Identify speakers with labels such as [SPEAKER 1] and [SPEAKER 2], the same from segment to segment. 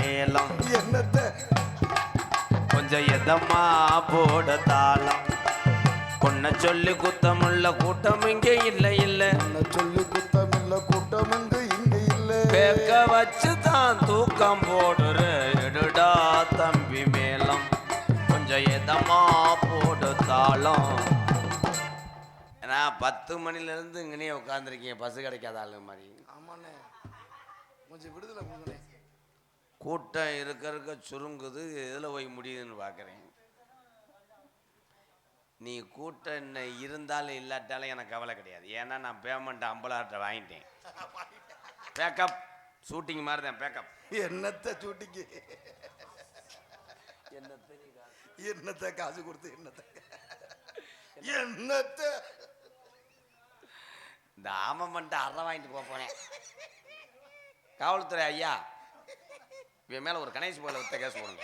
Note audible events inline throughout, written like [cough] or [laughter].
[SPEAKER 1] மேளம்.
[SPEAKER 2] என்னத்த?
[SPEAKER 1] கொஞ்சம் எதமா போட தாளம். கொன்ன சொல்லி குத்தமுள்ள கூட்டம் இங்க இல்ல இல்ல.
[SPEAKER 2] சொல்லி குத்தமில்ல கூட்டம் இங்கு இங்க இல்ல.
[SPEAKER 1] பேக்க வச்சு தான் தூக்கம் போடுற எடுடா தம்பி மேளம். கொஞ்சம் எதமா போடு தாளம். ஏன்னா பத்து மணில இருந்து இங்கனே உட்காந்துருக்கீங்க பஸ் கிடைக்காத ஆளு மாதிரி.
[SPEAKER 2] ஆமாண்ணே. கொஞ்சம் விடுதலை கொடுங்கண்ணே.
[SPEAKER 1] கூட்டம் இருக்க இருக்க சுருங்குது எதில் போய் முடியுதுன்னு பார்க்குறேன் நீ கூட்டம் என்ன இருந்தாலும் இல்லாட்டாலும் எனக்கு கவலை கிடையாது. ஏன்னா நான் பேமெண்ட் ஐம்பதாயிரத்தை வாங்கிட்டேன். பேக்கப் ஷூட்டிங் மாதிரி தான் பேக்கப்
[SPEAKER 2] என்னத்த சூட்டிக்கு என்னத்த காசு கொடுத்து என்னத்த? என்னத்த?
[SPEAKER 1] இந்த ஆமமெண்ட்டை அரை வாங்கிட்டு போக போனேன். காவல்துறை ஐயா இவன் மேலே ஒரு கணேஷ் போல வித்த கேஸ் போடுங்க.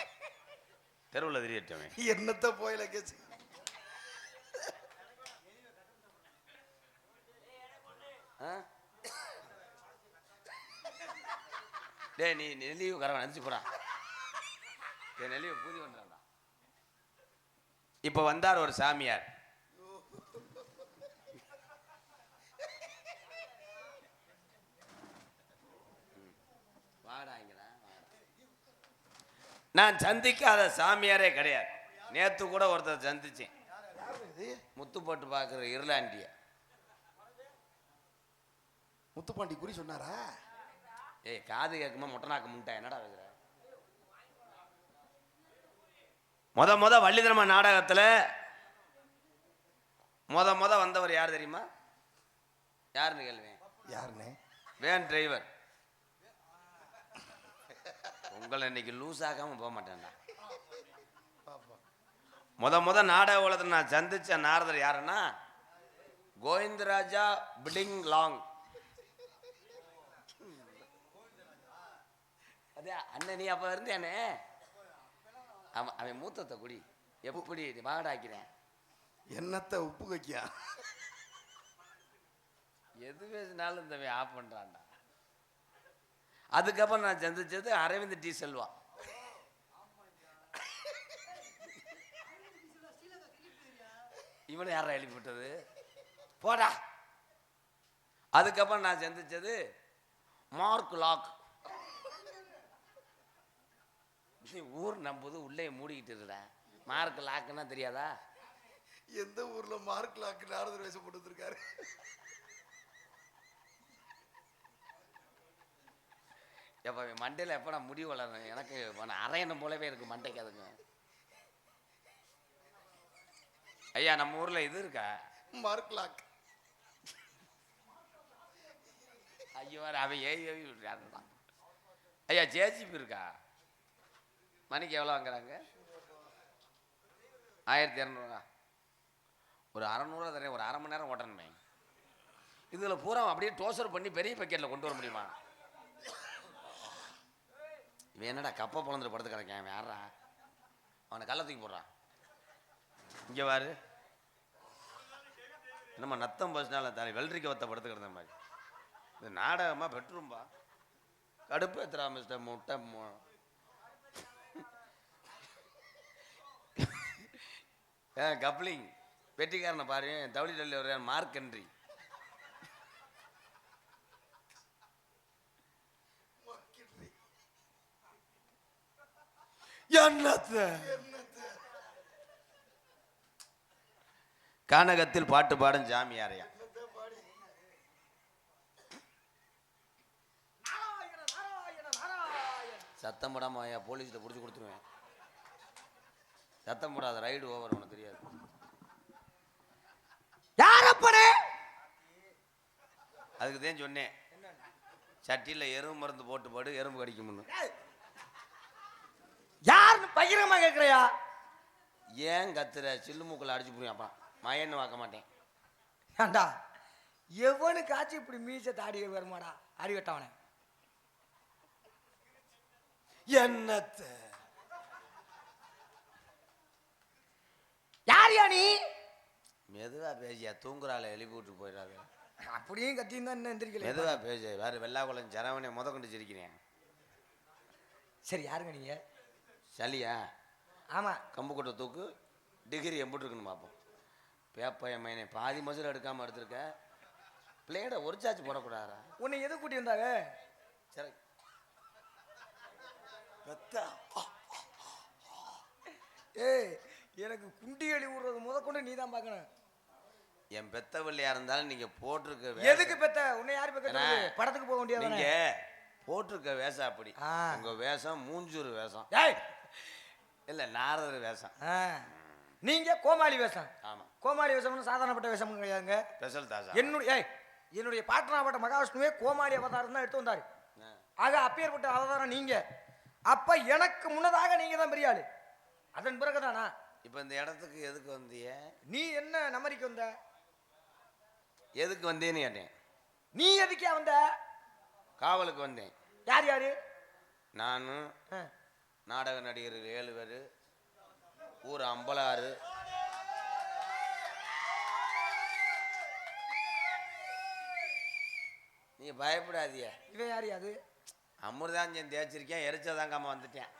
[SPEAKER 1] தெருவில் தெரியட்டவன்
[SPEAKER 2] என்னத்த போயில
[SPEAKER 1] ஆ? டேய் நீ நெல்லிவு கரவன் நினச்சி போடா. டேய் நெல்லிவு பூதி பண்ணுறான்டா இப்போ வந்தார் ஒரு சாமியார் ம். வாடா இங்கடா, வாடா. நான் சந்திக்காத சாமியாரே கிடையாது. நேத்து கூட ஒருத்தர் சந்திச்சேன். முத்து போட்டு பார்க்குற இருளாண்டிய.
[SPEAKER 2] முத்துப்பாண்டி குறி சொன்னாரா?
[SPEAKER 1] ஏய் காது கேட்குமா மொட்டை நாக்கு முட்டை என்னடா வைக்கிற முத முத வள்ளிதரம நாடகத்துல முத முத வந்தவர் யார் தெரியுமா? யாருன்னு கேள்வேன்.
[SPEAKER 2] யாருண்ணே
[SPEAKER 1] வேன் டிரைவர். உங்களை இன்னைக்கு லூஸ் ஆகாம போக மாட்டேன்டா. முத முத நாடக உலகத்தில் நான் சந்திச்ச நாரதர் யாருன்னா? கோவிந்தராஜா பிடிங் லாங் அதே அண்ணன் நீ அப்ப இருந்தேனே? அவன் அவன் மூத்தத்தை குடி. எப்படி வாடாக்கிறேன்
[SPEAKER 2] என்னத்த உப்பு வைக்கியா
[SPEAKER 1] எது பேசினாலும் இந்த ஆஃப் பண்றான்டா. அதுக்கப்புறம் நான் சந்திச்சது அரவிந்த் டி செல்வா. இவனை யாரா எழுப்பி விட்டது? போடா. அதுக்கப்புறம் நான் சந்திச்சது மார்க் லாக். நீ ஊர் நம்புது உள்ளே மூடிக்கிட்டு இருக்கிறேன் மார்க் லாக்குன்னா தெரியாதா?
[SPEAKER 2] எந்த ஊரில் மார்க் லாக்கு நாரதர் வேஷம் போட்டு
[SPEAKER 1] எப்போ மண்டையில் எப்போ நான் முடி வளரணும்? எனக்கு நான் அரையணும் போலவே இருக்கு மண்டைக்கு அதுங்க. ஐயா நம்ம ஊர்ல இது இருக்கா?
[SPEAKER 2] மார்க் லாக்
[SPEAKER 1] ஐயோ அவன் ஏய் ஏய் விடுறான் ஐயா ஜேசிபி இருக்கா? மணிக்கு எவ்வளோ வாங்குறாங்க? ஆயிரத்தி இரநூறுவா. ஒரு அறநூறுவா தரேன் ஒரு அரை மணி நேரம் ஓட்டணுமே. இதில் பூரா அப்படியே டோசர் பண்ணி பெரிய பக்கெட்டில் கொண்டு வர முடியுமா? இவன் என்னடா கப்பை பிளந்துட்டு படுத்து கிடக்கேன் வேறா அவனை கள்ள தூக்கி போடுறான். இங்கே வாரு என்னம்மா நத்தம் பசினால தானே வெள்ளரிக்க வத்த படுத்து கிடந்த மாதிரி இது நாடகமா பெட்ரூம்பா? கடுப்பு எத்தரா மிஸ்டர் முட்டை மு- ஏ கப்ளிங் வெட்டிக்காரனை பாரு தவளி டல்லி ஒரு மார்க் என்றி
[SPEAKER 2] என்னத்த
[SPEAKER 1] கானகத்தில் பாட்டு பாடும் ஜாமியாரையா? சத்தம் போடாம ஐயா பிடிச்சி கொடுத்துருவேன். சத்தம் போடாத ரைடு ஓவர் உனக்கு தெரியாது.
[SPEAKER 3] யாரப்பனே
[SPEAKER 1] அதுக்கு தான் சொன்னேன். சட்டியில் எறும்பு மருந்து போட்டு போடு எறும்பு கடிக்கும்னு.
[SPEAKER 3] யாருன்னு பகிரமா கேக்குறியா?
[SPEAKER 1] ஏன் கத்துற? சில்லு மூக்கில் அடிச்சு போய் அப்பா. மயன்னு வாக்க மாட்டேன்.
[SPEAKER 3] ஏண்டா எவனுக்காச்சும் இப்படி மீச தாடி வருமாடா? அடி வெட்டவனே.
[SPEAKER 2] என்னத்த?
[SPEAKER 3] யார் யா நீ?
[SPEAKER 1] மெதுவா பேசியா தூங்குறாள் எழுப்பி விட்டு போயிடாது.
[SPEAKER 3] அப்படியும் கத்தியும் தான் எந்திரிக்கல.
[SPEAKER 1] மெதுவா பேசு வேற வெள்ளாக்குளம் ஜனவனே முத கொண்டு சிரிக்கிறேன்.
[SPEAKER 3] சரி யாருங்க நீங்க?
[SPEAKER 1] சளியா?
[SPEAKER 3] ஆமா.
[SPEAKER 1] கம்பு கொட்டை தூக்கு டிகிரி எம்பிட்டு இருக்குன்னு பார்ப்போம் பேப்பைய மைனே பாதி மசுல எடுக்காமல் எடுத்திருக்க. பிளேடை ஒரு சார்ஜ் போடக்கூடாதா
[SPEAKER 3] உன்னை எது கூட்டி வந்தாங்க?
[SPEAKER 1] சரி.
[SPEAKER 2] பெத்தா
[SPEAKER 3] ஏய் எனக்கு குண்டி அழி விடுறது முத கொண்டு நீ தான் பார்க்கணும்.
[SPEAKER 1] என் பெத்த பிள்ளையா இருந்தாலும் நீங்க போட்டிருக்க
[SPEAKER 3] எதுக்கு பெத்த? உன்னை யார் பெத்த? படத்துக்கு போக
[SPEAKER 1] நீங்க
[SPEAKER 3] வேண்டியது
[SPEAKER 1] போட்டிருக்க வேஷம் அப்படி. உங்க வேஷம் மூஞ்சூர் வேஷம்.
[SPEAKER 3] ஏய்
[SPEAKER 1] இல்ல நாரதர் வேஷம்.
[SPEAKER 3] நீங்க கோமாளி வேஷம்.
[SPEAKER 1] ஆமா.
[SPEAKER 3] கோமாளி வேஷம்னு சாதாரணப்பட்ட வேஷம் கிடையாதுங்க.
[SPEAKER 1] ஸ்பெஷல் தாசா.
[SPEAKER 3] என்னுடைய ஏய் என்னுடைய பாட்டனாப்பட்ட மகாவிஷ்ணுவே கோமாளி அவதாரம் தான் எடுத்து வந்தாரு. ஆக அப்பேற்பட்ட அவதாரம் நீங்க. அப்ப எனக்கு முன்னதாக நீங்க தான் பெரிய ஆளு அதன் பிறகுதானா?
[SPEAKER 1] இப்ப இந்த இடத்துக்கு எதுக்கு வந்தீங்க
[SPEAKER 3] நீ என்ன நமரிக்கு வந்த?
[SPEAKER 1] எதுக்கு வந்தேன்னு கேட்டேன்.
[SPEAKER 3] நீ எதுக்கே வந்த?
[SPEAKER 1] காவலுக்கு வந்தேன்.
[SPEAKER 3] யார் யாரு?
[SPEAKER 1] நானும்
[SPEAKER 3] ஆ.
[SPEAKER 1] நாடக நடிகர்கள் ஏழு பேர் ஊர் அம்பலாறு. நீ பயப்படாதிய
[SPEAKER 3] இவன் யார் அது?
[SPEAKER 1] அமிர்தாஞ்சன் தேய்ச்சிருக்கேன் எரிச்சதாங்காம வந்துட்டேன்.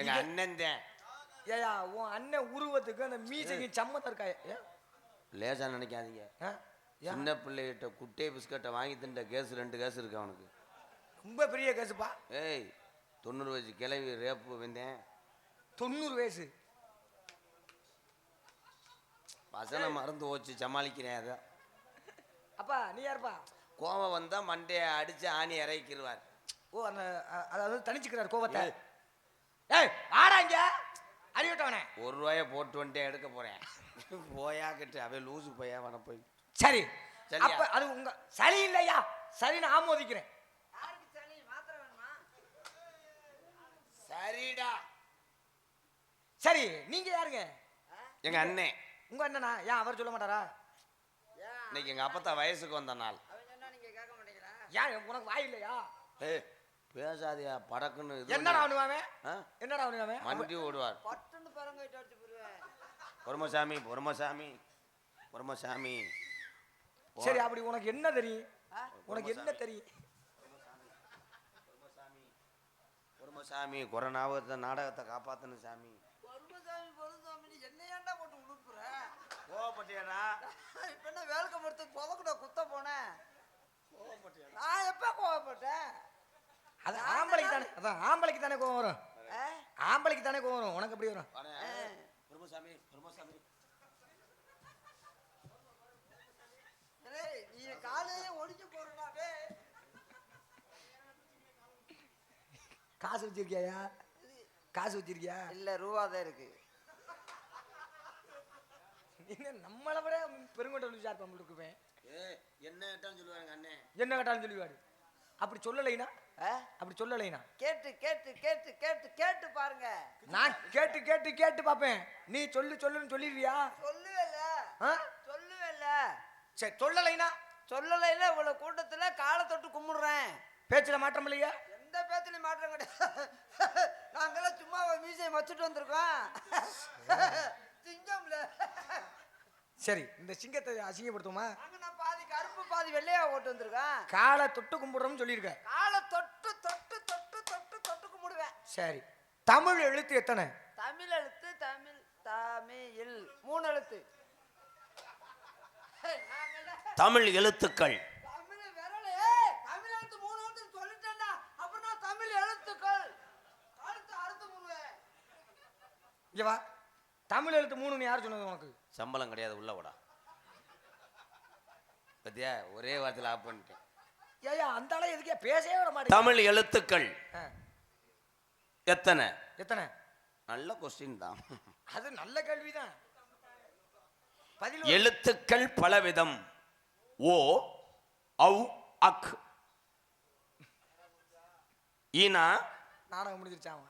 [SPEAKER 1] எங்க அண்ணன் தான்.
[SPEAKER 3] ஏயா உன் அண்ணன் உருவத்துக்கு அந்த மீசைக்கு சம்மந்தம் இருக்கா?
[SPEAKER 1] லேசா நினைக்காதீங்க? சின்ன பிள்ளைகிட்ட குட்டை பிஸ்கட்டை வாங்கி தின்ற கேஸ் ரெண்டு கேஸ் இருக்கு அவனுக்கு.
[SPEAKER 3] ரொம்ப பெரிய கேசுப்பா
[SPEAKER 1] ஏய் தொண்ணூறு வயசு கிளவி ரேப்பு வந்தேன்.
[SPEAKER 3] தொண்ணூறு வயசு.
[SPEAKER 1] வசன மறந்து போச்சு சமாளிக்கிறேன் அதை.
[SPEAKER 3] அப்பா நீ யாருப்பா?
[SPEAKER 1] கோவம் வந்தா மண்டையை அடிச்சு ஆணி இறக்கிடுவார்
[SPEAKER 3] ஓ அந்த அதாவது தனிச்சுக்கிறார் கோபத்தை ஏய். ஆடா இங்க. அறிவிட்டவனே
[SPEAKER 1] ஒரு ரூபாய போட்டு வந்துட்டே எடுக்க போறேன். போயா கிட்ட அவன் லூசு போயா வன போய்.
[SPEAKER 3] சரி? அப்ப அது உங்க சரி இல்லையா? சரி நான் ஆமோதிக்கிறேன்.
[SPEAKER 1] சரிடா.
[SPEAKER 3] சரி நீங்க யாருங்க?
[SPEAKER 1] எங்க அண்ணன்
[SPEAKER 3] உங்க அண்ணனா? ஏன் அவர் சொல்ல மாட்டாரா?
[SPEAKER 1] இன்னைக்கு எங்க அப்பத்தா வயசுக்கு வந்த நாள்.
[SPEAKER 3] ஏன் உனக்கு வாய் இல்லையா?
[SPEAKER 1] ஏய் பேசாதியா படக்குன்னு
[SPEAKER 3] என்னடா
[SPEAKER 1] ஆ?
[SPEAKER 3] என்னடா அவனுவாவன்
[SPEAKER 1] மண்டி ஓடுவார்.
[SPEAKER 4] பட்டுன்னு பரங்கிட்டு அடிச்சு போடுவேன்
[SPEAKER 1] பொறுமசாமி பொறுமசாமி பொறுமசாமி.
[SPEAKER 3] சரி அப்படி உனக்கு என்ன தெரியும்? உனக்கு என்ன தெரியும்?
[SPEAKER 1] பொறுமசாமி கொரோனாவத்தை நாடகத்தை காப்பாத்தணும் சாமி.
[SPEAKER 4] என்ன ஏன்டா போட்டு உழுப்புற?
[SPEAKER 1] கோவப்பட்டியாடா?
[SPEAKER 4] இப்ப என்ன வேலைக்கு புதக்கூட குத்த போனேன் நான் எப்ப கோவப்பட்டேன்?
[SPEAKER 3] அது ஆம்பளைக்கு தானே அதான் ஆம்பளைக்கு தானே கோவம் வரும்? ஆம்பளைக்கு தானே கோவம் வரும். உனக்கு எப்படி வரும்?
[SPEAKER 1] பொறுமசாமி
[SPEAKER 4] டேய், நீ காலையே ஒடிக்க
[SPEAKER 3] காசு வச்சிருக்கியா? காசு வச்சிருக்கியா?
[SPEAKER 4] இல்ல ரூபா தான் இருக்கு.
[SPEAKER 3] என்ன நம்மளை விட பெருங்கொண்ட விசார் பண்ணிருக்குவேன்
[SPEAKER 1] ஏ என்ன கேட்டாலும் சொல்லுவாங்க அண்ணே.
[SPEAKER 3] என்ன கேட்டாலும் சொல்லுவாரு. அப்படி சொல்லலைனா?
[SPEAKER 4] ஆ?
[SPEAKER 3] அப்படி சொல்லலைனா?
[SPEAKER 4] கேட்டு கேட்டு கேட்டு கேட்டு கேட்டு பாருங்க.
[SPEAKER 3] நான் கேட்டு கேட்டு கேட்டு பார்ப்பேன். நீ சொல்லு சொல்லுன்னு சொல்லிடுவியா?
[SPEAKER 4] சொல்லுவேல.
[SPEAKER 3] ஆ?
[SPEAKER 4] சொல்லுவேல.
[SPEAKER 3] சரி சொல்லலைனா?
[SPEAKER 4] சொல்லலைல இவ்வளவு கூட்டத்துல காலை தொட்டு கும்பிடுறேன்.
[SPEAKER 3] பேச்சுல மாற்றம் இல்லையா?
[SPEAKER 4] எந்த பேத்துலயும் மாற்றம் கிடையாது நாங்கெல்லாம் சும்மா மீசையை மச்சுட்டு வந்திருக்கோம். சிங்கம்ல.
[SPEAKER 3] சரி இந்த சிங்கத்தை அசிங்கப்படுத்துமா
[SPEAKER 4] நான் பாதி கருப்பு பாதி வெள்ளையா ஓட்டு வந்திருக்கோம்.
[SPEAKER 3] காலை தொட்டு கும்பிடுறோம்னு சொல்லியிருக்க.
[SPEAKER 4] காலை தொட்டு தொட்டு தொட்டு தொட்டு தொட்டு கும்பிடுவேன்.
[SPEAKER 3] சரி தமிழ் எழுத்து எத்தனை?
[SPEAKER 4] தமிழ் எழுத்து தமிழ் தமிழ். மூணு எழுத்து.
[SPEAKER 1] தமிழ் எழுத்துக்கள்
[SPEAKER 4] தமிழ் விரல் ஏய், தமிழ் எழுத்து மூணு எழுத்து சொல்லிட்டேன்டா அப்படின்னா தமிழ் எழுத்துக்கள் அடுத்து அடுத்து முருவேன்
[SPEAKER 3] இங்க வா. தமிழ் எழுத்து மூணுன்னு யார் சொன்னது உனக்கு?
[SPEAKER 1] சம்பளம் கிடையாது உள்ள விடா. பத்தியா? ஒரே வார்த்தையில் ஆஃப் பண்ணிட்டேன்.
[SPEAKER 3] ஏயா அந்த ஆளை எதுக்கே பேசவே விட மாட்டேங்க
[SPEAKER 1] தமிழ் எழுத்துக்கள். எத்தனை?
[SPEAKER 3] எத்தனை?
[SPEAKER 1] நல்ல கொஸ்டின் தான்
[SPEAKER 3] அது நல்ல பதில் வரும்.
[SPEAKER 1] எழுத்துக்கள் பலவிதம். ஓ ஔ அக். ஈனா?
[SPEAKER 3] நாடகம் முடிஞ்சிருச்சாமா?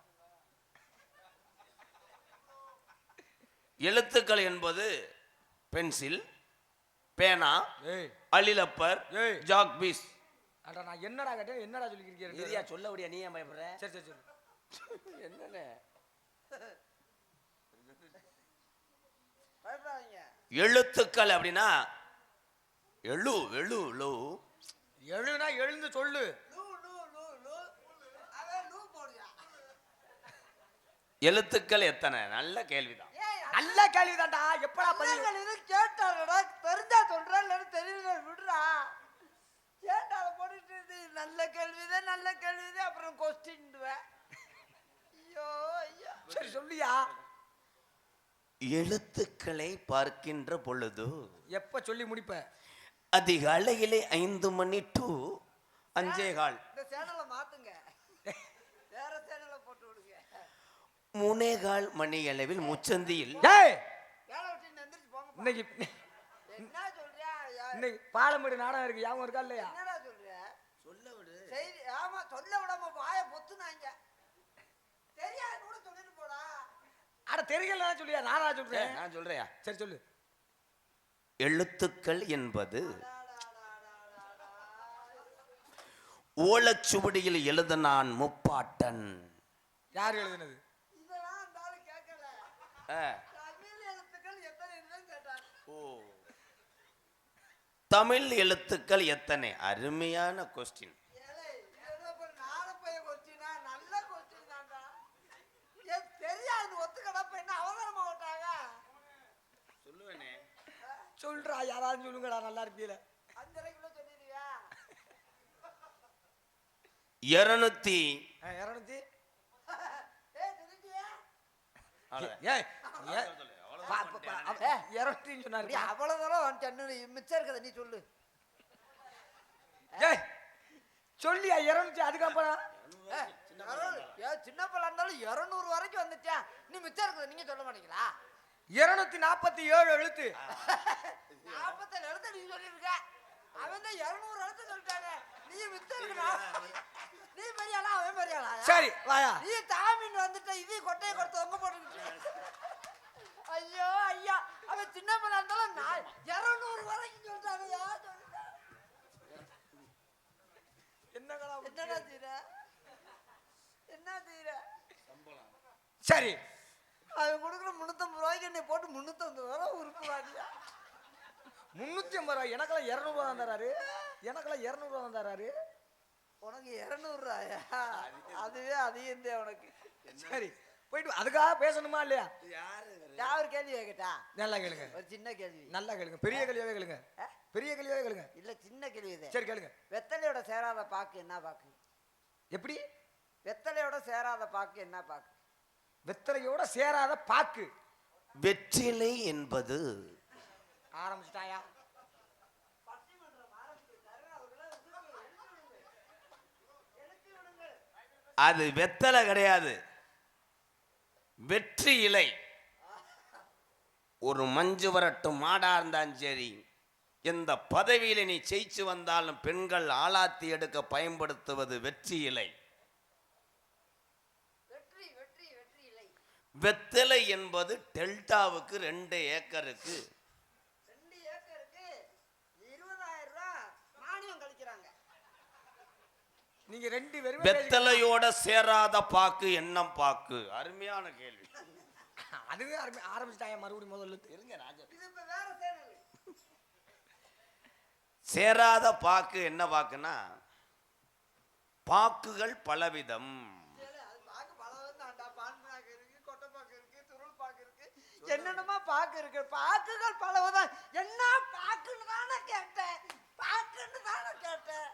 [SPEAKER 1] எழுத்துக்கள் என்பது பென்சில் பேனா அலிலப்பர்
[SPEAKER 3] ஏய்.
[SPEAKER 1] ஜாக்பீஸ்
[SPEAKER 3] அடா நான் என்னடா கேட்டேன்? என்னடா சொல்லிக்கிறீங்க
[SPEAKER 1] ஏரியா சொல்ல முடியா நீ ஏன் பயப்படுற?
[SPEAKER 3] சரி சரி சரி.
[SPEAKER 1] என்னன்னு எழுத்துக்கள் அப்படின்னா எழு எழு லு.
[SPEAKER 3] எழுனா எழுந்து சொல்லு.
[SPEAKER 1] எழுத்துக்கள் எத்தனை? நல்ல கேள்விதான்.
[SPEAKER 3] நல்ல கேள்விதான்டா. எப்படா பதில்?
[SPEAKER 4] இது கேட்டாருடா தெரிஞ்சா சொல்றா இல்லைன்னு தெரியல. விடுறா. கேட்டா அதை போட்டுட்டு நல்ல கேள்விதான் நல்ல கேள்விதான். அப்புறம் கொஸ்டின்டுவேன் ஐயோ ஐயா.
[SPEAKER 3] சரி சொல்லியா.
[SPEAKER 1] எழுத்துக்களை பார்க்கின்ற பொழுது
[SPEAKER 3] எப்ப சொல்லி முடிப்ப?
[SPEAKER 1] அதிகாலையிலே ஐந்து மணி டு அஞ்சே கால்.
[SPEAKER 4] இந்த சேனலை மாத்துங்க வேற சேனலை போட்டு விடுங்க
[SPEAKER 1] மூணே கால் மணி அளவில் முச்சந்தியில்.
[SPEAKER 3] இன்னைக்கு
[SPEAKER 4] என்ன சொல்றியா? யா-
[SPEAKER 3] இன்னைக்கு பாலமேடு நாடகம் இருக்கு. ஞாபகம் இருக்கா இல்லையா?
[SPEAKER 4] சொல்ல விடு. செய்தி ஆமா சொல்ல விடாம வாய பொத்துனாங்க தெரியாது கூட சொல்லிட்டு போடா.
[SPEAKER 3] அட தெரியல சொல்லியா? நானா சொல்றேன்?
[SPEAKER 1] நான் சொல்றேன்
[SPEAKER 3] சரி சொல்லு.
[SPEAKER 1] எழுத்துக்கள் என்பது ஓலச்சுவடியில் எழுதனான் முப்பாட்டன்.
[SPEAKER 3] யார் எழுதுனது
[SPEAKER 4] இதெல்லாம் அந்த ஆளு கேட்கல
[SPEAKER 1] ஆ,
[SPEAKER 4] தமிழ் எழுத்துக்கள் எத்தனை இருக்குன்னு கேட்டான்
[SPEAKER 1] ஓ. தமிழ் எழுத்துக்கள் எத்தனை? அருமையான கொஸ்டின்
[SPEAKER 3] சொல்றா யாராவது சொல்லுங்கடா நல்லா இருப்பீல.
[SPEAKER 1] இருநூத்தி
[SPEAKER 3] இரநூத்தி
[SPEAKER 4] ஏய் சொல்லிட்டியா
[SPEAKER 3] ஏய் இரநூத்தின்னு சொன்னாரு.
[SPEAKER 4] நீ அவ்வளவு தூரம் வந்துட்டு மிச்சம் இருக்கத நீ சொல்லு.
[SPEAKER 3] ஏய் சொல்லியா இரநூத்தி அதுக்கப்புறம்?
[SPEAKER 4] சின்ன பிள்ளை இருந்தாலும் இருநூறு வரைக்கும் வந்துட்டியா? நீ மிச்சம் இருக்கத நீங்க சொல்ல மாட்டீங்களா?
[SPEAKER 3] இருநூத்தி நாற்பத்தி ஏழு எழுத்து.
[SPEAKER 4] நாற்பத்தேழு எழுத்து நீ சொல்லியிருக்க. அவன் தான் இருநூறு எழுத்து சொல்லிட்டாங்க நீ இருக்கா நீ. பெரியாளா அவன் பெரியாளா
[SPEAKER 3] சரி. வாயா.
[SPEAKER 4] நீ தாமின் வந்துட்ட இது கொட்டையை கொடுத்து தொங்க போட்டுக்கிட்டு ஐயோ ஐயா. அவன் சின்ன பிள்ளை இருந்தாலும் நான் இருநூறு வரைக்கும் சொல்லிட்டேன்.
[SPEAKER 3] என்னடா
[SPEAKER 4] என்னடா செய்ற? என்ன செய்ற?
[SPEAKER 3] சரி.
[SPEAKER 4] அவன் கொடுக்குற முந்நூத்தம்பது ரூபாய்க்கு என்னை போட்டு முந்நூத்தம்பது ரூபா உறுப்பு
[SPEAKER 3] முன்னூத்தி ஐம்பது ரூபாய் எனக்கெல்லாம் இரநூறுவா தான் தராரு. எனக்கெல்லாம் இரநூறுவா தான் தராரு.
[SPEAKER 4] உனக்கு இரநூறுவாயா? அதுவே அதிகம் தான் உனக்கு.
[SPEAKER 3] சரி போயிட்டு. அதுக்காக பேசணுமா இல்லையா?
[SPEAKER 4] நான் ஒரு கேள்வி கேட்டா
[SPEAKER 3] நல்லா கேளுங்க.
[SPEAKER 4] ஒரு சின்ன கேள்வி.
[SPEAKER 3] நல்லா கேளுங்க. பெரிய கேள்வியாவே கேளுங்க? பெரிய கேள்வியாவே கேளுங்க.
[SPEAKER 4] இல்ல சின்ன கேள்வி
[SPEAKER 3] சரி கேளுங்க.
[SPEAKER 4] வெத்தலையோட சேராத பாக்கு என்ன பாக்கு?
[SPEAKER 3] எப்படி?
[SPEAKER 4] வெத்தலையோட சேராத பாக்கு என்ன பாக்கு?
[SPEAKER 3] வெத்தலையோட சேராத பாக்கு.
[SPEAKER 1] வெற்றிலை என்பது
[SPEAKER 3] ஆரம்பிச்சிட்டாயா?
[SPEAKER 1] அது வெத்தலை கிடையாது. வெற்றி இலை. ஒரு மஞ்சு வரட்டு மாடா இருந்தாலும் சரி எந்த பதவியில் நீ ஜெயிச்சு வந்தாலும் பெண்கள் ஆளாத்தி எடுக்க பயன்படுத்துவது வெற்றி இலை. வெத்தலை என்பது டெல்டாவுக்கு ரெண்டு ஏக்கருக்கு
[SPEAKER 4] ரெண்டு ஏக்கருக்கு இருபதாயிரம் ரூபாய் மானியம் கழிக்கிறாங்க
[SPEAKER 3] நீங்க ரெண்டு பேரும்
[SPEAKER 1] வெத்தலையோட சேராத பாக்கு எண்ணம் பாக்கு? அருமையான கேள்வி. [laughs]
[SPEAKER 3] அதுவே ஆரம்பி- ஆரம்பிச்சிட்டாயா மறுபடியும் முதல்ல.
[SPEAKER 1] இருங்க ராஜா. சேராத பாக்கு என்ன பாக்குன்னா பாக்குகள் பலவிதம்.
[SPEAKER 4] அது பாக்கு பல தாண்டா பான் பாக்கு இருக்கு கொட்டை பாக்கு இருக்கு துருள் பாக்கு இருக்கு என்னென்னமா பாக்கு இருக்கு. பாக்குகள் பலவுதான் என்ன பாக்குன்னு தானே கேட்டேன். பாக்குன்னு தானே கேட்டேன்.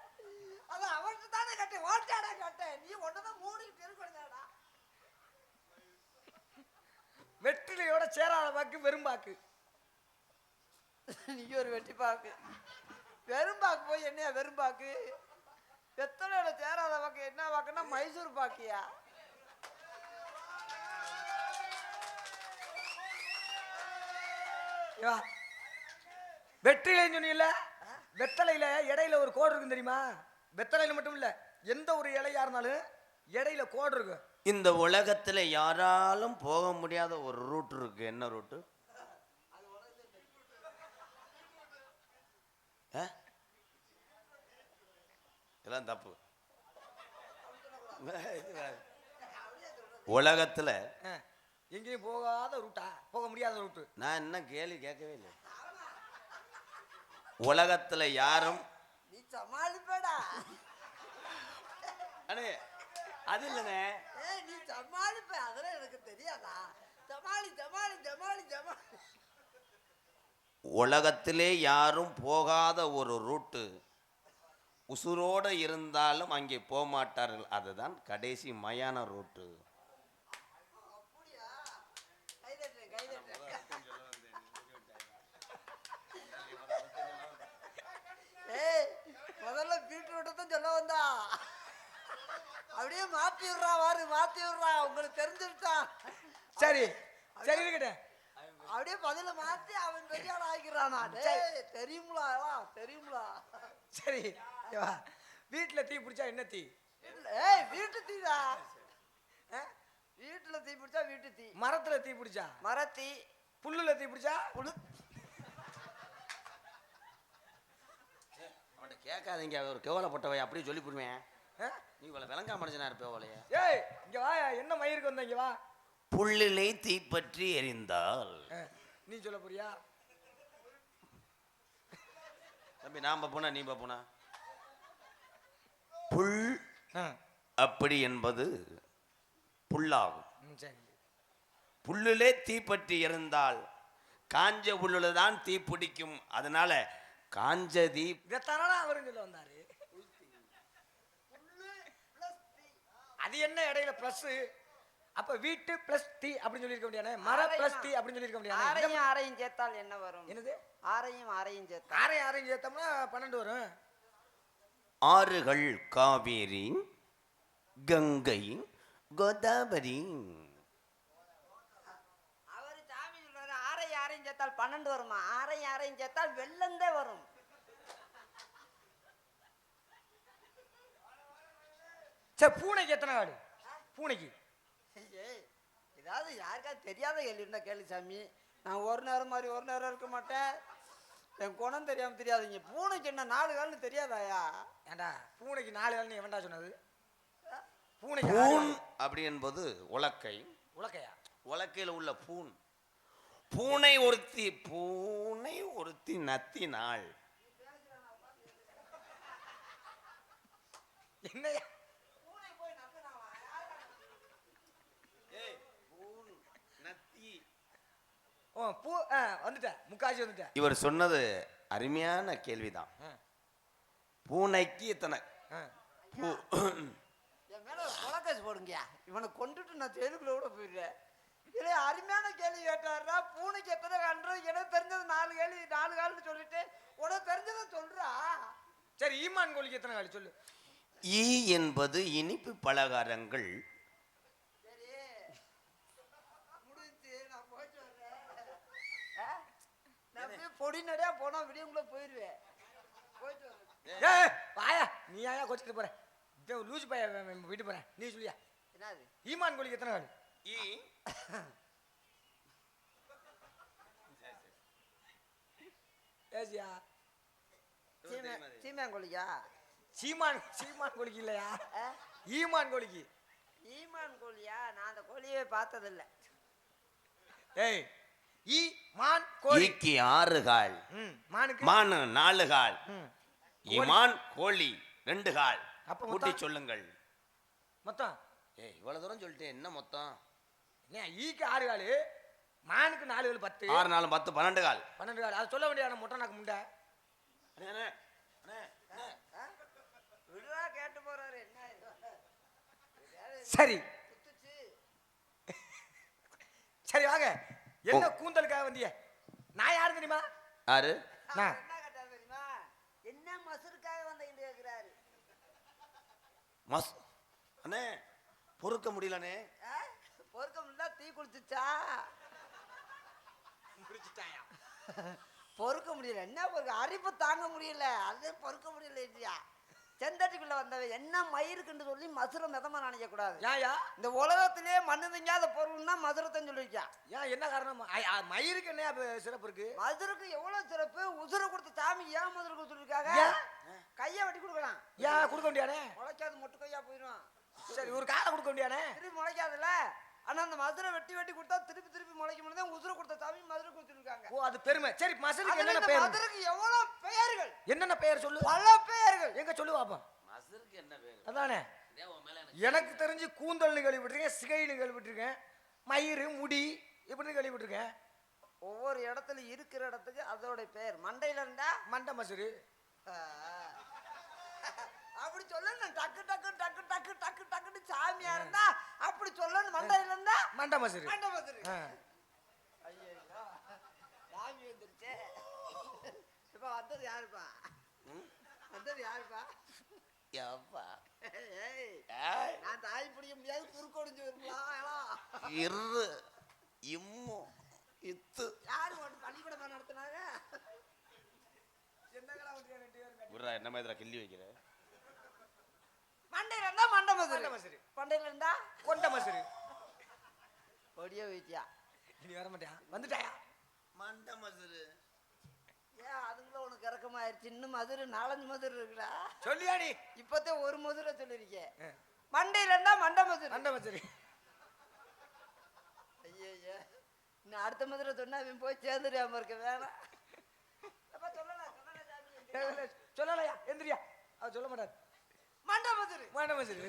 [SPEAKER 4] அது அவன்கிட்ட தானே கேட்டேன் ஓட்டாடா கேட்டேன். நீ ஒன்னதான் மூடிட்டு இருக்கணும்டா
[SPEAKER 3] வெற்றிலையோட சேராத பாக்கு வெறும் பாக்கு
[SPEAKER 4] நீ ஒரு வெட்டி பாக்கு வெறும்பாக்கு போய் என்னையா வெறும்பாக்கு? வெத்தலையோட சேராத பாக்கு என்ன பாக்குன்னா மைசூர் பாக்கியா?
[SPEAKER 3] வெற்றிலைன்னு சொன்னீங்கல்ல? வெத்தலையில இடையில ஒரு கோடு இருக்கும் தெரியுமா? வெத்தலையில மட்டும் இல்ல எந்த ஒரு இலையா இருந்தாலும் இடையில கோடு இருக்கும்
[SPEAKER 1] இந்த உலகத்துல யாராலும் போக முடியாத ஒரு ரூட் இருக்கு. என்ன ரூட்டு இதெல்லாம் தப்பு. உலகத்துல
[SPEAKER 3] எங்கேயும் போகாத ரூட்டா போக முடியாத ரூட்டு
[SPEAKER 1] நான் என்ன கேள்வி கேட்கவே இல்லை. உலகத்துல யாரும்
[SPEAKER 4] நீ சமாளிப்படா.
[SPEAKER 1] அடே அது இல்லைண்ணே.
[SPEAKER 4] ஏ நீ சமாளிப்ப அதெல்லாம் எனக்கு தெரியாதா? சமாளி சமாளி சமாளி சமாளி.
[SPEAKER 1] உலகத்திலே யாரும் போகாத ஒரு ரூட்டு. உசுரோடு இருந்தாலும் அங்கே போக மாட்டார்கள் அதுதான் கடைசி மயான ரூட்டு.
[SPEAKER 4] தான் சொல்ல வந்தா. அப்படியே மாத்தி விடுறா வாரு மாத்தி விடுறா. உங்களுக்கு தெரிஞ்சிருட்டா
[SPEAKER 3] சரி சரி இருக்கட்டும்.
[SPEAKER 4] அப்படியே பதில மாத்தி அவன் பெரிய ஆள் ஆக்கிறானா டேய் தெரியுங்களா எல்லாம் தெரியுங்களா
[SPEAKER 3] சரி வீட்டில் தீ பிடிச்சா என்ன தீ?
[SPEAKER 4] இல்ல, ஏய் வீட்டு தீடா? வீட்டுல தீ பிடிச்சா வீட்டு தீ.
[SPEAKER 3] மரத்தில் தீ பிடிச்சா?
[SPEAKER 4] மரத்தீ.
[SPEAKER 3] புல்லுல தீ பிடிச்சா?
[SPEAKER 4] புழு
[SPEAKER 1] கேட்காதீங்க அவர் கேவலப்பட்டவை அப்படியே சொல்லி போடுவேன்? நீ இவ்வளோ விளங்கா மனுஷனா இருப்பே அவளைய
[SPEAKER 3] ஏய் இங்க வா என்ன மயிருக்கு வந்த இங்க வா.
[SPEAKER 1] புள்ளிலை தீப்பற்றி எரிந்தால்.
[SPEAKER 3] நீ சொல்ல போறியா
[SPEAKER 1] தம்பி நான் போனா நீ போனா? புல் அப்படி என்பது புல்லாகும்.
[SPEAKER 3] சரி.
[SPEAKER 1] புல்லிலே தீப்பற்றி எரிந்தால் காஞ்ச புல்லுல தான் தீ பிடிக்கும். அதனால காஞ்ச தீ
[SPEAKER 3] இதைத்தானா அவரும் சொல்ல வந்தாரு அது என்ன இடையில பிளஸ் அப்ப வீட்டு பிளஸ் டி அப்படின்னு சொல்லியிருக்க முடியானே மர பிளஸ் டி அப்படின்னு சொல்லியிருக்க முடியானே
[SPEAKER 4] ஆரையும் ஆரையும் சேர்த்தால் என்ன வரும்?
[SPEAKER 3] என்னது?
[SPEAKER 4] ஆரையும் ஆரையும் சேர்த்தால்.
[SPEAKER 3] ஆரையும் ஆரையும் சேர்த்தோம்னா பன்னெண்டு வரும்.
[SPEAKER 1] ஆறுகள் காவேரி கங்கை கோதாவரி
[SPEAKER 4] அவர் சாமி சொல்றாரு ஆரையும் ஆரையும் சேர்த்தால் பன்னெண்டு வருமா? ஆரையும் ஆரையும் சேர்த்தால் வெள்ளந்தே வரும்.
[SPEAKER 3] சரி பூனைக்கு எத்தனை காடு பூனைக்கு.
[SPEAKER 4] ஏதாவது யாருக்காவது தெரியாத கேள்வி இருந்தா கேளு சாமி. நான் ஒரு நேரம் மாதிரி ஒரு நேரம் இருக்க மாட்டேன். என் குணம் தெரியாம தெரியாதுங்க. பூனைக்கு என்ன நாலு கால்னு தெரியாதாயா?
[SPEAKER 3] ஏண்டா பூனைக்கு நாலு கால் நீ எவன்டா சொன்னது பூனைக்கு
[SPEAKER 1] பூன் அப்படி என்பது உலக்கை.
[SPEAKER 3] உலக்கையா?
[SPEAKER 1] உலக்கையில் உள்ள பூன். பூனை ஒருத்தி பூனை ஒருத்தி நத்தினாள்.
[SPEAKER 3] ஓ பூ ஆ வந்துட்டேன் முக்காசி வந்துட்டேன்
[SPEAKER 1] இவர் சொன்னது அருமையான கேள்விதான். பூனைக்கு இத்தனை. பூ
[SPEAKER 4] போடுங்கயா இவனை கொண்டுட்டு நான் தெருக்குள்ள கூட போயிடுறேன் இல்லை அருமையான கேள்வி கேட்டாருடா பூனைக்கு எத்தனை கால்ன்றது எனக்கு தெரிஞ்சது நாலு கேள்வி நாலு கால்னு சொல்லிட்டு. உனக்கு தெரிஞ்சதை சொல்றா.
[SPEAKER 3] சரி ஈமான் கோழிக்கு எத்தனை கால் சொல்லு.
[SPEAKER 1] ஈ என்பது இனிப்பு பலகாரங்கள்.
[SPEAKER 4] சரி. முடிஞ்சு நான் போயிட்டு வரேன் ஆ? நான் அப்படியே பொடி நடையா போனா வரேன்
[SPEAKER 3] ஏய் வாயா. நீ ஏன் கொச்சிட்டு போற? இதோ லூசு பைய வீட்டு போறேன். நீ சொல்லியா?
[SPEAKER 4] என்னது?
[SPEAKER 3] ஈமான் கோழிக்கு எத்தனை கால்?
[SPEAKER 1] ஈ
[SPEAKER 3] ஏசியா
[SPEAKER 4] சீமை சீமையாங்கோழியா
[SPEAKER 3] சீமான் சீமான் கோழிக்கு இல்லையா? ஈமான் கோழிக்கு.
[SPEAKER 4] ஈமான் கோழியா? நான் அந்த கோழியே பார்த்ததில்ல.
[SPEAKER 3] ஏய் ஈ மான் கோழி.
[SPEAKER 1] ஈக்கு ஆறு கால்
[SPEAKER 3] ம் மானுக்கு?
[SPEAKER 1] மானு நாலு கால் இமான் கோழி ரெண்டு கால்
[SPEAKER 3] அப்ப
[SPEAKER 1] கூட்டி? சொல்லுங்கள்.
[SPEAKER 3] மொத்தம்?
[SPEAKER 1] ஏய் இவ்வளவு தூரம் சொல்லிட்டேன். என்ன மொத்தம்?
[SPEAKER 3] ஈக்கு ஆறு கால் மானுக்கு நாலு கால் பத்து.
[SPEAKER 1] ஆறு நாலு பத்து பன்னெண்டு கால்.
[SPEAKER 3] பன்னெண்டு கால். அது சொல்ல வேண்டிய மொட்டை நாக்கு முண்டை.
[SPEAKER 1] அண்ணே, அண்ணே, அண்ணே, அண்ணே.
[SPEAKER 4] விடுறா கேட்டு போறாரு?
[SPEAKER 3] சரி. சரி வாங்க. என்ன கூந்தலுக்காக வந்திய? நான் யாரு தெரியுமா?
[SPEAKER 1] யாரு?
[SPEAKER 3] நான்.
[SPEAKER 4] என்ன கேட்டாரு தெரியுமா? என்ன மசருக்காக வந்தீங்கன்னு கேக்குறாரு.
[SPEAKER 1] மஸ் அண்ணே பொறுக்க முடியலண்ணே?
[SPEAKER 4] பொறுக்க முடியல தீ குளிச்சுச்சா பொறுக்க முடியல. என்ன பொறுக்க? அரிப்பு தாங்க முடியல. அது பொறுக்க முடியல இல்லையா செந்தட்டிக்குள்ள வந்தவன் என்ன மயிருக்குன்னு சொல்லி மசுரை மிதமா நினைக்க கூடாது.
[SPEAKER 3] ஏன்யா
[SPEAKER 4] இந்த உலகத்திலே மண்ணு திங்காத பொருள்னா மதுரத்தைன்னு சொல்லியிருக்கான்
[SPEAKER 3] ஏன் என்ன காரணம்? மயிருக்கு என்ன சிறப்பு இருக்கு?
[SPEAKER 4] மதுருக்கு எவ்வளவு சிறப்பு? உசுரை கொடுத்த சாமி ஏன் மதுரை கொடுத்துருக்காங்க? கையை வெட்டி கொடுக்கலாம்.
[SPEAKER 3] ஏன் கொடுக்க முடியானே
[SPEAKER 4] முளைக்காது மொட்டு கையா போயிடும்
[SPEAKER 3] சரி ஒரு காலை கொடுக்க முடியானே
[SPEAKER 4] திருப்பி முளைக்காதுல்ல? ஆனா அந்த மதுரை வெட்டி வெட்டி கொடுத்தா திருப்பி திருப்பி முளைக்க முடியாது உசுரை கொடுத்த சாமி மதுரை கொடுத்துருக்காங்க
[SPEAKER 3] ஓ அது பெருமை. சரி மசலுக்கு
[SPEAKER 4] அதுல
[SPEAKER 3] என்னென்ன பேர்?
[SPEAKER 4] மதுரைக்கு எவ்வளவு பெயர்கள்?
[SPEAKER 3] என்னென்ன பெயர் சொல்லு?
[SPEAKER 4] பல பெயர்கள்.
[SPEAKER 3] எங்க சொல்லு பாப்போம்
[SPEAKER 1] மசருக்கு என்ன பேரு?
[SPEAKER 3] அதானே? எனக்கு தெரிஞ்சு கூந்தல்னு கேள்விப்பட்டிருக்கேன் சிகைன்னு கேள்விப்பட்டிருக்கேன் மயிறு முடி இப்படின்னு கேள்விப்பட்டிருக்கேன்.
[SPEAKER 4] ஒவ்வொரு இடத்துல இருக்கிற இடத்துக்கு அதோட பேர். மண்டையில இருந்தா?
[SPEAKER 3] மண்டை மசுரு.
[SPEAKER 4] அப்படி சொல்லணும். டக்கு டக்கு டக்கு டக்கு டக்கு டக்குன்னு சாமியா இருந்தா அப்படி சொல்லணும். மண்டையில இருந்தா
[SPEAKER 3] மண்டை மசுரு
[SPEAKER 4] மண்டை
[SPEAKER 3] ஆ.
[SPEAKER 4] ஐயோ சாமி வந்துருச்சே. இப்ப வந்தது யாருப்பா? வந்தது யாருப்பா?
[SPEAKER 1] எப்பா
[SPEAKER 4] நான் தாய் பிடிக்க முடியாது குறுக்கொடிஞ்சு வருங்களா
[SPEAKER 1] இரு இம்மு இத்து.
[SPEAKER 4] யாரு உன் பள்ளிக்கூடமா நடத்துனாங்க?
[SPEAKER 1] என்ன மாதிரி கிள்ளி வைக்கிற?
[SPEAKER 4] மண்டையில இருந்தா மண்டை
[SPEAKER 3] மண்டை மசுரு
[SPEAKER 4] மண்டையில இருந்தா
[SPEAKER 3] கொண்ட மசுரு
[SPEAKER 4] ஒடிய வைத்தியா
[SPEAKER 3] நீ வர மாட்டியா? வந்துட்டாயா?
[SPEAKER 1] மண்ட மசுரு
[SPEAKER 4] ஏன் அதுக்குள்ள உனக்கு இறக்கமாயிருச்சு? இன்னும் மதுரை நாலஞ்சு மதுரை இருக்குடா.
[SPEAKER 3] சொல்லியா நீ
[SPEAKER 4] இப்பத்தே ஒரு மதுரை சொல்லிருக்கேன்
[SPEAKER 3] ஆ.
[SPEAKER 4] மண்டையில இருந்தா மண்டை மதுரை
[SPEAKER 3] மண்டை மசுரு
[SPEAKER 4] ஐயய்ய. இன்னும் அடுத்த மதுரை சொன்னா அவன் போய் சேர்ந்துடாம இருக்க வேணாம்.
[SPEAKER 3] சொல்லலையா? எந்திரியா. அவர் சொல்ல மாட்டார்.
[SPEAKER 4] மண்டை மதுரை
[SPEAKER 3] மண்டை மசுரு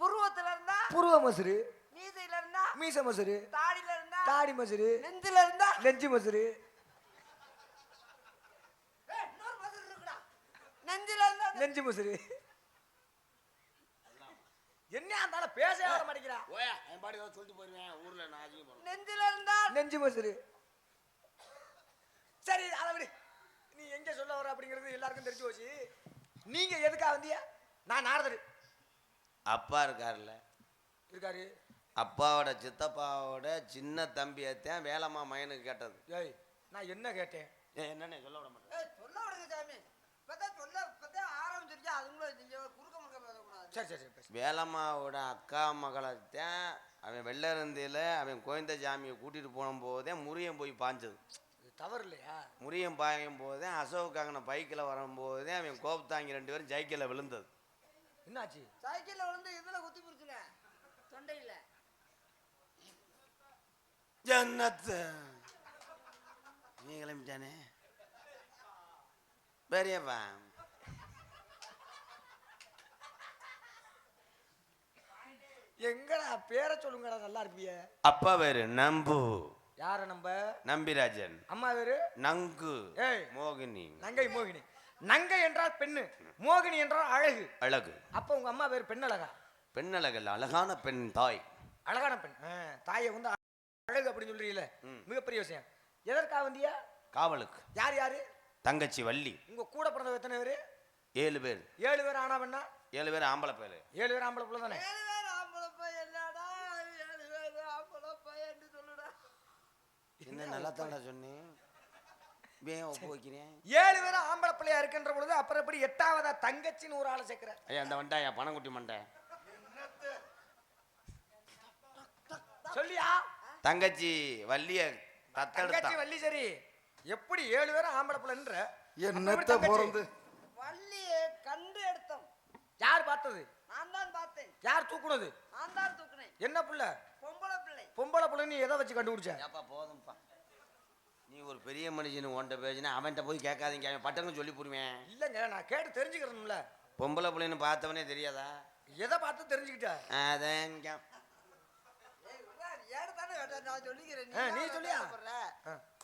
[SPEAKER 4] புருவத்துல இருந்தா
[SPEAKER 3] புருவ மசுரு
[SPEAKER 4] மீசையில இருந்தா
[SPEAKER 3] மீச மசுரு
[SPEAKER 4] தாடியில இருந்தா
[SPEAKER 3] தாடி மசுரு
[SPEAKER 4] நெஞ்சில இருந்தா
[SPEAKER 3] நெஞ்சு
[SPEAKER 4] இருக்குடா. நெஞ்சில இருந்தா
[SPEAKER 3] நெஞ்சு மசுரு என்ன அந்த பேச வர மாட்டேங்கிறா?
[SPEAKER 1] ஓயா என் பாடி ஏதாவது சொல்லிட்டு போயிருவேன் ஊர்ல நான் அதிகம் போறேன்.
[SPEAKER 4] நெஞ்சில இருந்தா
[SPEAKER 3] நெஞ்சு மசுரு சரி அதை விடு. நீ எங்க சொல்ல வர அப்படிங்கிறது எல்லாருக்கும் தெரிஞ்சு போச்சு. நீங்க எதுக்கா வந்தியா நான் நாரதர்.
[SPEAKER 1] அப்பா இருக்கார்ல
[SPEAKER 3] இருக்காரு.
[SPEAKER 1] அப்பாவோட சித்தப்பாவோட சின்ன தம்பியத்தான் வேலம்மா மயனுக்கு கேட்டது.
[SPEAKER 3] ஏய் நான் என்ன கேட்டேன்?
[SPEAKER 1] ஏய், என்னண்ணே சொல்ல விட மாட்டேன்.
[SPEAKER 4] ஏய், சொல்ல விடுங்க சாமி. இப்பதான் சொல்ல இப்பதான் ஆரம்பிச்சிருச்சு. அதுக்குள்ள நீங்க குறுக்க முறுக்க பேசக்கூடாது.
[SPEAKER 3] சரி சரி சரி பேசு.
[SPEAKER 1] வேலம்மாவோட அக்கா மகளைத்தான் அவன் வெள்ளருந்தியில் அவன் கோயந்த சாமியை கூட்டிட்டு போகும்போதே முறியன் போய் பாஞ்சது.
[SPEAKER 3] தவறு இல்லையா
[SPEAKER 1] முறியன் பாயும் போதே அசோக் அங்கன பைக்கில் வரும்போதே அவன் கோப்தாங்கி ரெண்டு பேரும் ஜைக்கில் விழுந்தது.
[SPEAKER 3] என்னாச்சு?
[SPEAKER 4] சைக்கிள்ல விழுந்து இதுல குத்தி பிடிச்சுல. தொண்டையில.
[SPEAKER 1] ஜன்னத்து. நீ கிளம்பிட்டானே? பெரியப்பா.
[SPEAKER 3] எங்கடா பேரை சொல்லுங்கடா நல்லா இருப்பிய.
[SPEAKER 1] அப்பா பேரு நம்பு.
[SPEAKER 3] யார நம்ப?
[SPEAKER 1] நம்பிராஜன்.
[SPEAKER 3] அம்மா பேரு?
[SPEAKER 1] நங்கு.
[SPEAKER 3] ஏய்.
[SPEAKER 1] மோகினி.
[SPEAKER 3] நங்கை மோகினி. நங்கை என்றால் பெண்ணு. மோகினி என்றால் அழகு.
[SPEAKER 1] அழகு.
[SPEAKER 3] அப்ப உங்க அம்மா பேர் பெண் அழகா
[SPEAKER 1] பெண்ணழகல். அழகான பெண் தாய்.
[SPEAKER 3] அழகான பெண். ஆ, தாயை வந்து அழகு அப்படின்னு சொல்றீங்கல்ல.
[SPEAKER 1] ம்.
[SPEAKER 3] மிகப்பெரிய விஷயம். எதற்காக வந்தியா?
[SPEAKER 1] காவலுக்கு.
[SPEAKER 3] யார் யாரு?
[SPEAKER 1] தங்கச்சி வள்ளி.
[SPEAKER 3] உங்க கூட பிறந்த எத்தனை பேரு?
[SPEAKER 1] ஏழு பேர்.
[SPEAKER 3] ஏழு பேர் ஆனா பெண்ணா?
[SPEAKER 1] ஏழு பேர் ஆம்பளை பேர்
[SPEAKER 3] ஏழு பேர் ஆம்பளை பிள்ளை தானே?
[SPEAKER 1] என்ன நல்லா தாண்டா சொன்னேன் ஏன் ஒப்பு வைக்கிறேன்
[SPEAKER 3] ஏழு பேரும் ஆம்பளை பிள்ளையா இருக்கின்ற பொழுது அப்புறம் எப்படி எட்டாவதா தங்கச்சின்னு ஒரு ஆளை சேர்க்கிற
[SPEAKER 1] ஐயா அந்த வண்டா பணங்குட்டி மண்டை.
[SPEAKER 3] சொல்லியா?
[SPEAKER 1] தங்கச்சி வள்ளிய
[SPEAKER 3] தங்கச்சி
[SPEAKER 1] தத்தெடுத்தான்
[SPEAKER 3] வள்ளி சரி. எப்படி ஏழு பேரும் ஆம்பளை பிள்ளைன்ற?
[SPEAKER 2] என்னத்த பிறந்து
[SPEAKER 4] வள்ளியை கண்டு எடுத்தோம்.
[SPEAKER 3] யார் பார்த்தது?
[SPEAKER 4] நான் தான் பார்த்தேன்.
[SPEAKER 3] யார் தூக்குனது?
[SPEAKER 4] நான் தான் தூக்குனேன்.
[SPEAKER 3] என்ன புள்ள?
[SPEAKER 4] பொம்பளை பிள்ளை
[SPEAKER 3] பொம்பளை புள்ள நீ எதை வச்சு கண்டுபிடிச்ச?
[SPEAKER 1] ஏப்பா போதும்ப்பா. நீ ஒரு பெரிய மனுஷனு உன்ட்ட பேசினா அவன்கிட்ட போய் கேட்காதீங்க அவன் பட்டன்னு சொல்லி போடுவேன்.
[SPEAKER 3] இல்லைங்க நான் கேட்டு தெரிஞ்சுக்கிறேன்ல.
[SPEAKER 1] பொம்பளை பிள்ளைன்னு பார்த்தவனே தெரியாதா?
[SPEAKER 3] எதை பார்த்து தெரிஞ்சுக்கிட்ட?
[SPEAKER 1] அதான்
[SPEAKER 4] நான் சொல்லிக்கிறேன்.
[SPEAKER 3] நீ சொல்லியா?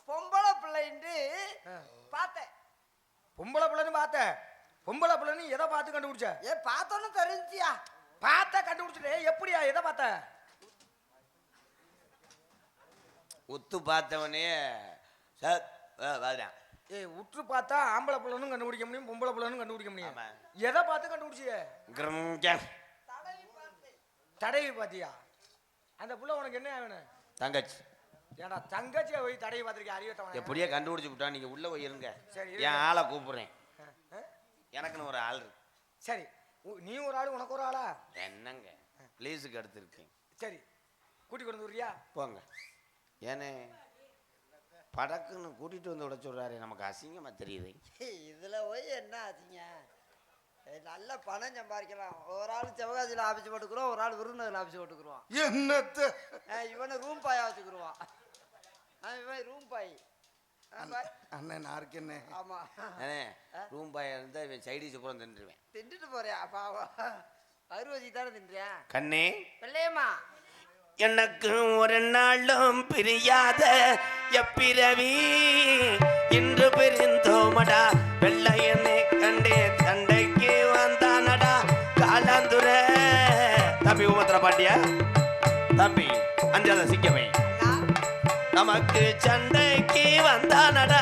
[SPEAKER 4] பொம்பளை பிள்ளைன்ட்டு. பார்த்தேன்.
[SPEAKER 3] பொம்பளை பிள்ளைன்னு பார்த்த பொம்பளை பிள்ளைன்னு எதை பார்த்து கண்டுபிடிச்ச?
[SPEAKER 4] ஏ பார்த்தோன்னு தெரிஞ்சியா?
[SPEAKER 3] பார்த்த கண்டுபிடிச்சிட்டே எப்படியா எதை பார்த்த?
[SPEAKER 1] உத்து பார்த்தவனே சார் வாதான்
[SPEAKER 3] ஏய் உற்று பார்த்தா ஆம்பளை பிள்ளைன்னு கண்டுபிடிக்க முடியும் பொம்பளை பிள்ளைன்னு கண்டுபிடிக்க முடியும். எதை பார்த்து கண்டுபிடிச்சிய?
[SPEAKER 4] தடவி
[SPEAKER 3] பார்த்தியா? அந்த புள்ள உனக்கு என்ன வேணும்?
[SPEAKER 1] தங்கச்சி.
[SPEAKER 3] ஏடா தங்கச்சியை போய் தடவி பார்த்திருக்கேன் அறிவத்தவன்
[SPEAKER 1] எப்படியே கண்டுபிடிச்சு விட்டா நீங்க உள்ள போய் இருங்க.
[SPEAKER 3] சரி,
[SPEAKER 1] என். ஆளை கூப்பிடுறேன். எனக்குன்னு ஒரு ஆள் இருக்கு.
[SPEAKER 3] சரி உ- நீ ஒரு ஆளு உனக்கு ஒரு ஆளா?
[SPEAKER 1] என்னங்க? ப்ளீஸுக்கு எடுத்திருக்கேன்
[SPEAKER 3] சரி கூட்டி கொண்டு வரியா
[SPEAKER 1] போங்க. ஏனே? படக்குன்னு கூட்டிட்டு வந்து விட சொல்றாரு நமக்கு அசிங்கமா தெரியுது.
[SPEAKER 4] இதுல போய் என்ன ஆச்சுங்க நல்ல பணம் சம்பாதிக்கலாம் ஒரு ஆள் சிவகாசியில் ஆஃபீஸ் போட்டுக்கிறோம் ஒரு ஆள் விருதுநகர் ஆஃபீஸ் போட்டுக்குருவான்.
[SPEAKER 2] என்னத்த?
[SPEAKER 4] இவனை ரூம் பாயா வச்சுக்கிருவான். ஆ, இவன் ரூம் பாய்.
[SPEAKER 2] அண்ணன் நான் இருக்கேனே
[SPEAKER 4] ஆமா.
[SPEAKER 1] ஏனே ரூம் பாய் இருந்தால் இவன் சைடிஸ் புறம் தின்றுவேன்.
[SPEAKER 4] தின்றுட்டு போறியா? பாவம். அறுபதி தானே தின்றேன்
[SPEAKER 1] கண்ணே.
[SPEAKER 4] பிள்ளையம்மா.
[SPEAKER 5] எனக்கு ஒரு நாளும் பிரியாத எப்பிரவி இன்று பிரிந்தோமடா வெள்ளையனை கண்டே தண்டைக்கு வந்தானடா காலாந்துர தம்பி உபத்திர பாட்டியா? தம்பி அஞ்சாத சிக்கவை நமக்கு சண்டைக்கு வந்தானடா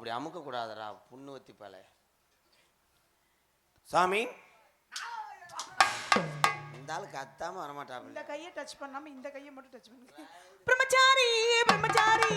[SPEAKER 5] அப்படி அமுக்கக்கூடாதடா புண்ணு வத்தி பல. சாமி? இருந்தாலும் ஆள் கத்தாம
[SPEAKER 4] வரமாட்டாப்புல.
[SPEAKER 5] இந்த
[SPEAKER 4] கையை டச் பண்ணாம இந்த கையை மட்டும் டச் பண்ணுங்க பிரம்மச்சாரி பிரம்மச்சாரி